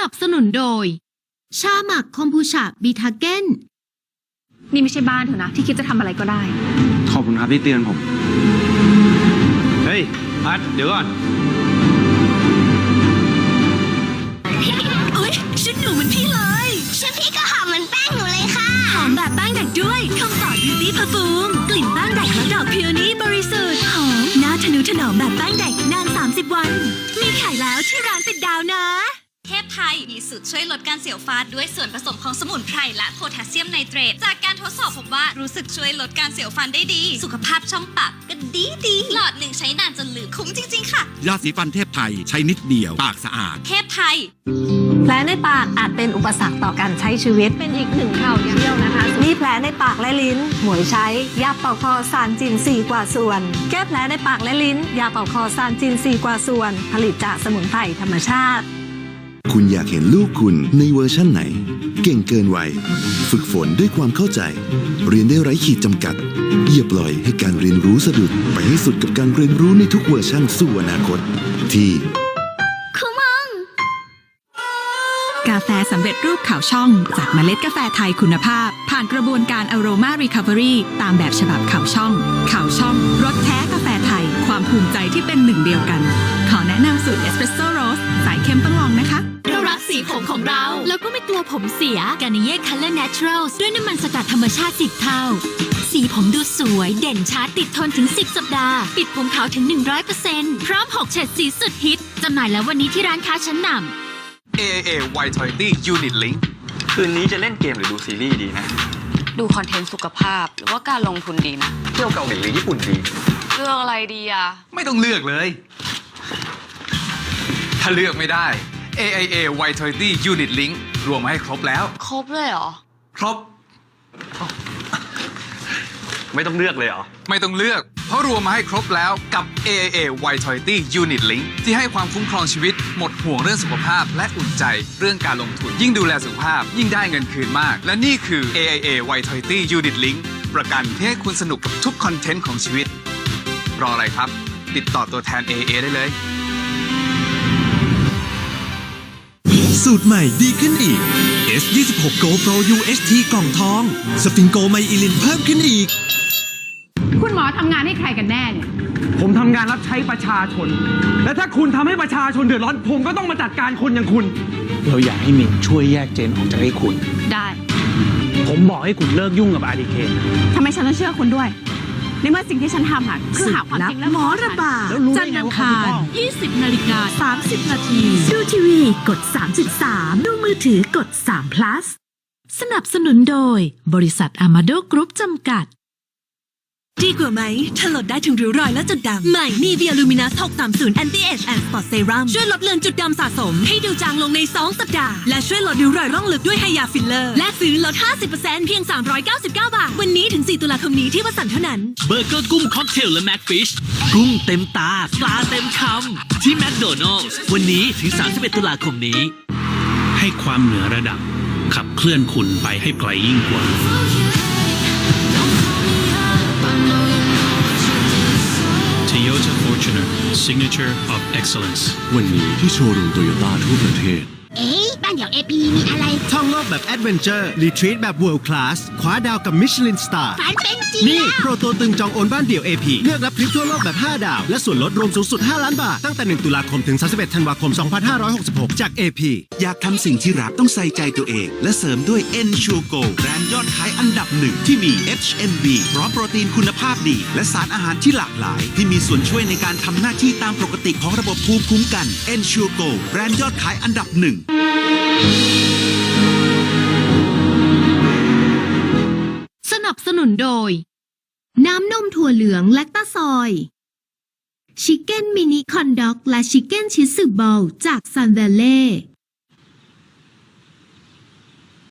นับสนุนโดย ชาหมักคอมพูชาบีทาเกนนี่ไม่ใช่บ้านเธอนะที่คิดจะทำอะไรก็ได้ ขอบคุณครับที่เตือนผม เฮ้ย พัด เดี๋ยวก่อน เอ้ยชุดหนูเหมือนพี่เลยชื่อพี่ก็หอมเหมือนแป้งหนูเลยค่ะ หอมแบบแป้งเด็กด้วยคำต่อบิวตี้พาฟูมกลิ่นแป้งเด็กและดอกพิวนี่บริสุทธิ์หอมหน้าทะนุถนอมแบบแป้งเด็กนาน 30 วัน มีขายแล้วที่ร้านติดดาวนะเทพ ไทย มีสูตรช่วยลดการเสียวฟันด้วยส่วนผสมของสมุนไพรและโพแทสเซียมไนเตรต จากการทดสอบพบว่ารู้สึกช่วยลดการเสียวฟันได้ดี สุขภาพช่องปากก็ดีดีหลอดหนึ่งใช้นานจนลืมคุ้มจริง ๆ ค่ะ ยาสีฟันเทพไทยใช้นิดเดียว ปากสะอาด เทพไทย แผลในปากอาจเป็นอุปสรรคต่อการใช้ชีวิต เป็นอีกหนึ่งข่าวเที่ยวนะคะ มีแผลในปากและลิ้น หมวยใช้ ยาเป่าคอซานจินสี่กว่าส่วน แก้แผลในปากและลิ้น ยาเป่าคอซานจินสี่กว่าส่วน ผลิตจากสมุนไพรธรรมชาติ คุณอยากเห็นลูกคุณในเวอร์ชั่นไหน เก่งเกินวัย ฝึกฝนด้วยความเข้าใจ เรียนได้ไร้ขีดจำกัดอย่าปล่อยให้การเรียนรู้สะดุด ไปให้สุดกับการเรียนรู้ในทุกเวอร์ชั่นสู่อนาคต ที่คุมองกาแฟสำเร็จรูปขาวช่อง จากเมล็ดกาแฟไทยคุณภาพ ผ่านกระบวนการ Aroma Recovery ตามแบบฉบับขาวช่องขาวช่องรสแท้กาแฟไทย ความภูมิใจที่เป็นหนึ่งเดียวกัน ขอแนะนำสูตรเอสเปรสโซ่โรสสายเข้มต้องลองนะคะ แล้วก็ไม่กลัวผมเสียกา n นเย่คัลเลอร์เนเชอรัลด้วยน้ำมันสกัดธรรมชาติ10เท่า สีผมดูสวย เด่นชัดติดทนถึง 10 สัปดาห์ ปิดผมขาวถึง 100%พร้อม 6 เฉดสีสุดฮิตจำหน่ายแล้ววันนี้ที่ร้านค้าชั้นนำ AAA Vitality Unit Link คืนนี้จะเล่นเกมหรือดูซีรีส์ดีนะ ดูคอนเทนต์สุขภาพหรือว่าการลงทุนดีนะเที่ยวเกาหลีหรือญี่ปุ่นดี เลือกอะไรดีอะไม่ต้องเลือกเลย ถ้าเลือกไม่ได้ AIA Vitality Unit Link รวมมาให้ครบแล้ว ครบเลยเหรอ ครบ ไม่ต้องเลือกเลยเหรอ ไม่ต้องเลือก เพราะรวมมาให้ครบแล้วกับ AIA Vitality Unit Link ที่ให้ความคุ้มครองชีวิต หมดห่วงเรื่องสุขภาพ และอุ่นใจ เรื่องการลงทุน ยิ่งดูแลสุขภาพ ยิ่งได้เงินคืนมาก และนี่คือ AIA Vitality Unit Link ประกันที่ให้คุณสนุกกับทุกคอนเทนต์ของชีวิต รออะไรครับ ติดต่อตัวแทน AIA ได้เลย สูตรใหม่ดีขึ้นอีก S26 Go Pro UHT กล่องทอง สฟิงโกไมอิลินเพิ่มขึ้นอีก คุณหมอทำงานให้ใครกันแน่เนี่ย ผมทำงานรับใช้ประชาชน และถ้าคุณทำให้ประชาชนเดือดร้อน ผมก็ต้องมาจัดการคนอย่างคุณ เราอยากให้มินช่วยแยกเจนออกจากไอ้คุณ ได้ ผมบอกให้คุณเลิกยุ่งกับอาดีเคทำไมฉันต้องเชื่อคุณด้วย ในเมื่อสิ่งที่ฉันทำอะคือหาความจริงและหมอระบาดแล้วรู้จัได้นทร์ไงอังว่าเขาคารถูกต้อง20 นาฬิกา 30 นาทีดูทีวีกด 3.3 ดูมือถือกด3 plus สนับสนุนโดย บริษัทอามาโดกรุ๊ปจำกัด ดีกว่าไหมถ้าลดได้ถึงริ้วรอยและจุดดำ ใหม่ Nivea Luminous 630 Anti Age and Spot Serum ช่วยลดเลือนจุดดำสะสม ให้ดูจางลงใน 2 สัปดาห์ และช่วยลดริ้วรอยร่องลึกด้วยไฮยาฟิลเลอร์ และซื้อลด 50%เพียง 399 บาท วันนี้ถึง 4 ตุลาคมนี้ที่วสันต์เท่านั้น เบอร์เกอร์กุ้งค็อกเทลและแม็กฟิช กุ้งเต็มตา ปลาเต็มคำ ที่แมคโดนัลล์วันนี้ถึง 31 ตุลาคมนี้ ให้ความเหนือระดับ ขับเคลื่อนคุณไปให้ไกลยิ่งกว่า Toyota Fortuner Signature of Excellence วันนี้ที่โชว์รูมโตโยต้าทั่วประเทศ เอ๊ะบ้านเดี่ยวเอพีมีอะไรท่องโลกแบบแอดเวนเจอร์รีทรีตแบบ World Class คว้าดาวกับมิชลินสตาร์ ฝันเป็นจริงนี่ แล้ว โปรโตตึงจองโอนบ้านเดี่ยว AP เลือกรับทริปทั่วโลกแบบ 5 ดาว และส่วนลดรวมสูงสุด 5 ล้านบาท ตั้งแต่ 1 ตุลาคมถึง 31 ธันวาคม 2566 จาก AP อยากทำสิ่งที่รักต้องใส่ใจตัวเอง และเสริมด้วย e n s u r e Go แบรนด์ยอดขายอันดับหนึ่งที่มี HMB พร้อมโปรตีนคุณภาพดี และสารอาหารที่หลากหลาย ที่มีส่วนช่วยในการทำหน้าที่ตามปกติของระบบภูมิคุ้มกัน e n s u r e Go แบรนด์ยอดขายอันดับหนึ่งสนับสนุนโดย น้ำนมถั่วเหลืองแลคตาซอย ชิคเก้นมินิคอนด็อกและชิคเก้นชิสึบอลจากซันเดเล่